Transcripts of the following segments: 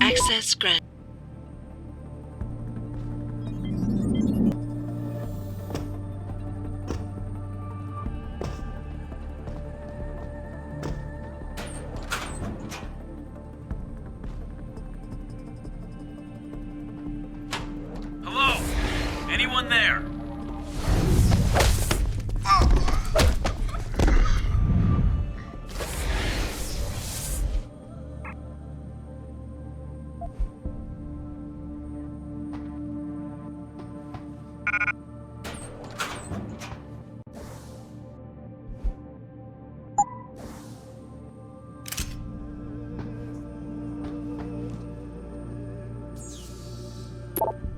Access grant. Hello? Anyone there? you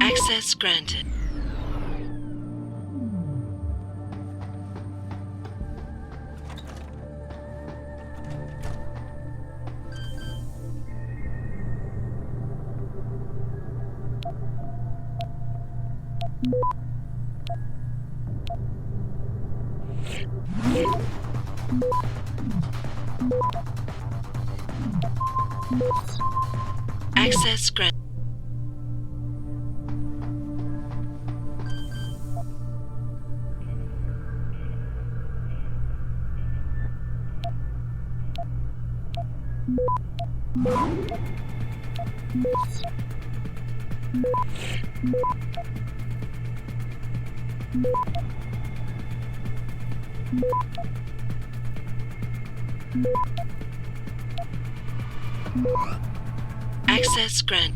Access granted. Access grant.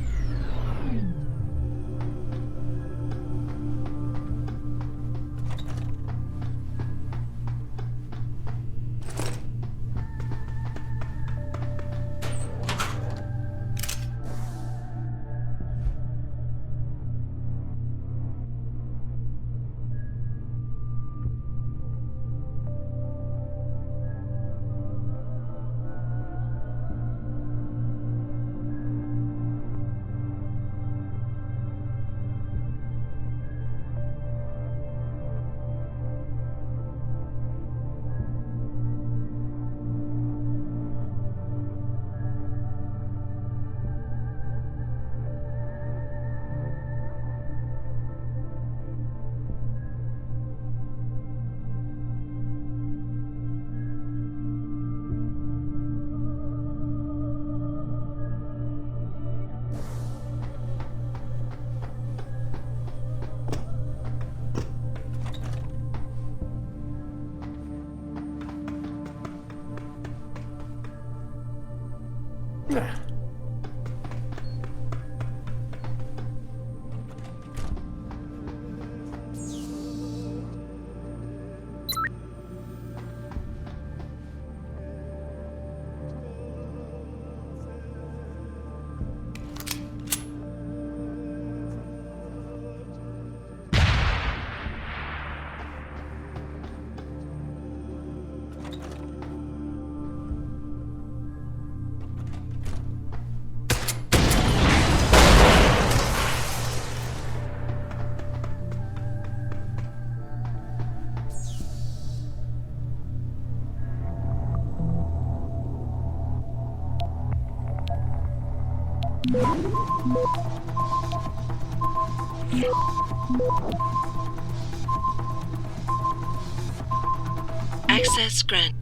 Access grant.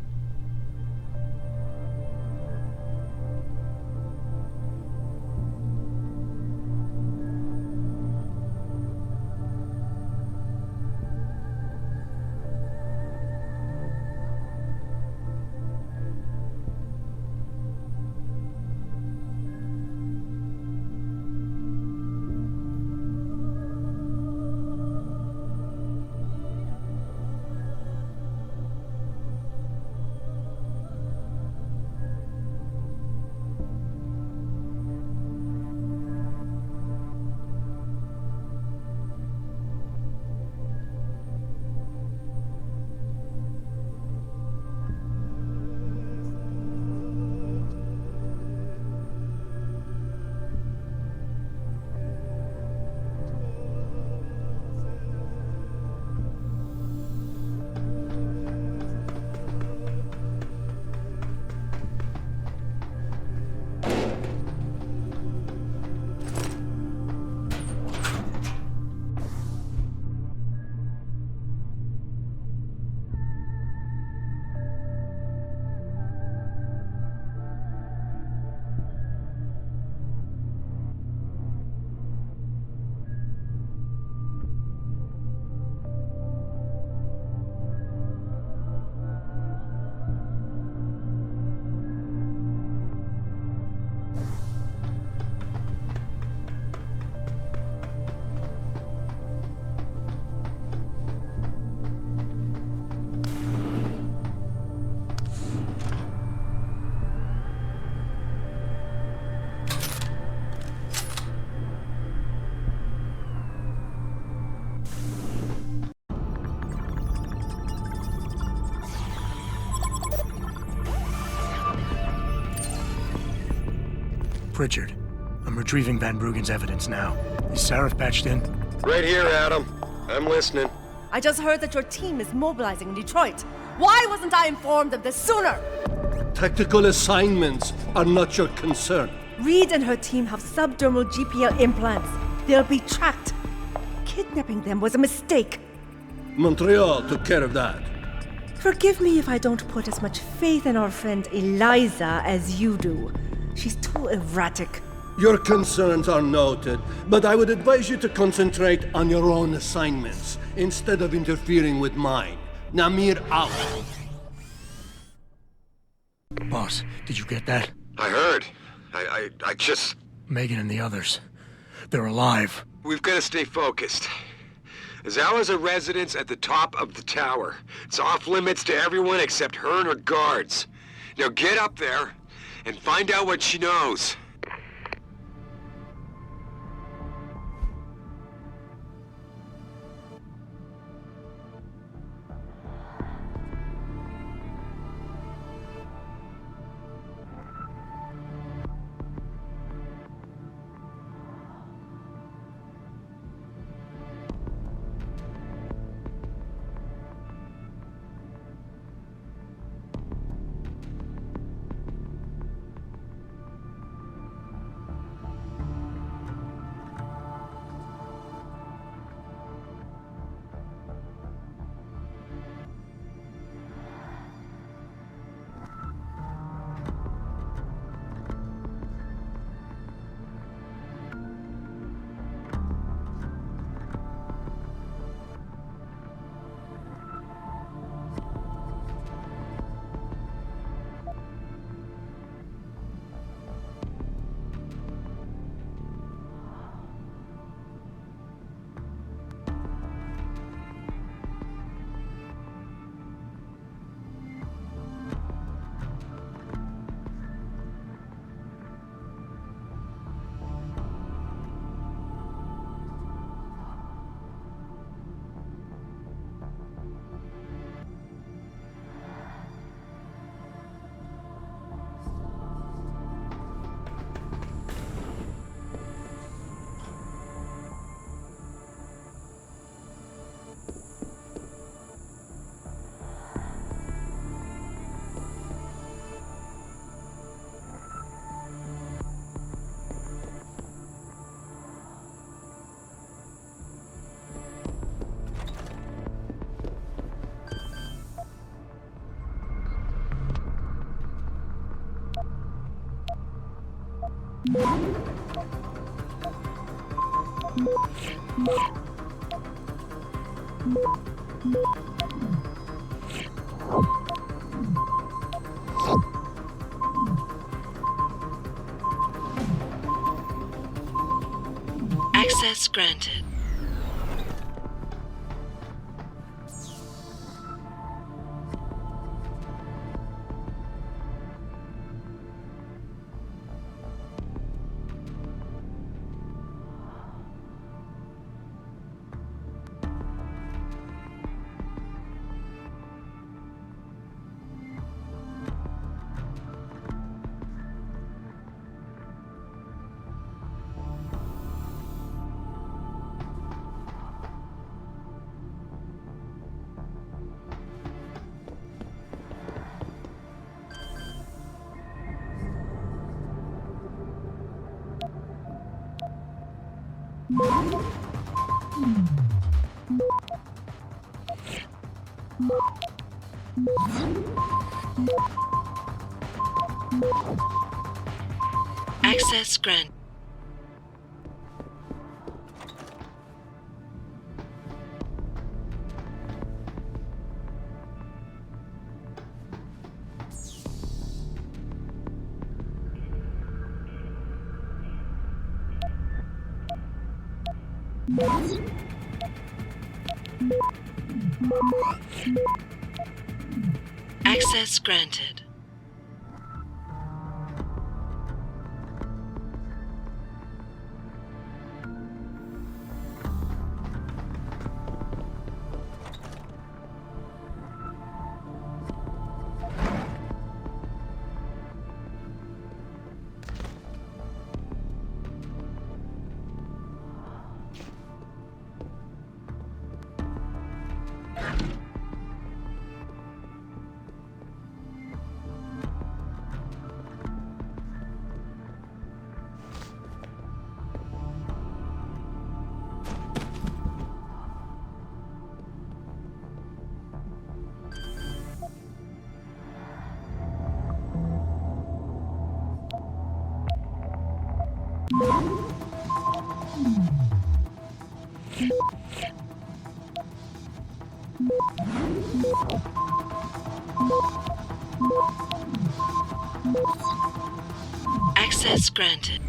Pritchard. I'm retrieving Van Bruggen's evidence now. Is Sarif patched in? Right here, Adam. I'm listening. I just heard that your team is mobilizing in Detroit. Why wasn't I informed of this sooner? Tactical assignments are not your concern. Reed and her team have subdermal GPL implants. They'll be tracked. Kidnapping them was a mistake. Montreal took care of that. Forgive me if I don't put as much faith in our friend Eliza as you do. She's too erratic. Your concerns are noted, but I would advise you to concentrate on your own assignments instead of interfering with mine. Namir out. Boss, did you get that? I heard. I, I, I just. Megan and the others. They're alive. We've got to stay focused. Zawa's a residence at the top of the tower. It's off limits to everyone except her and her guards. Now get up there and find out what she knows. Access granted. Access grant. Access granted. Access granted.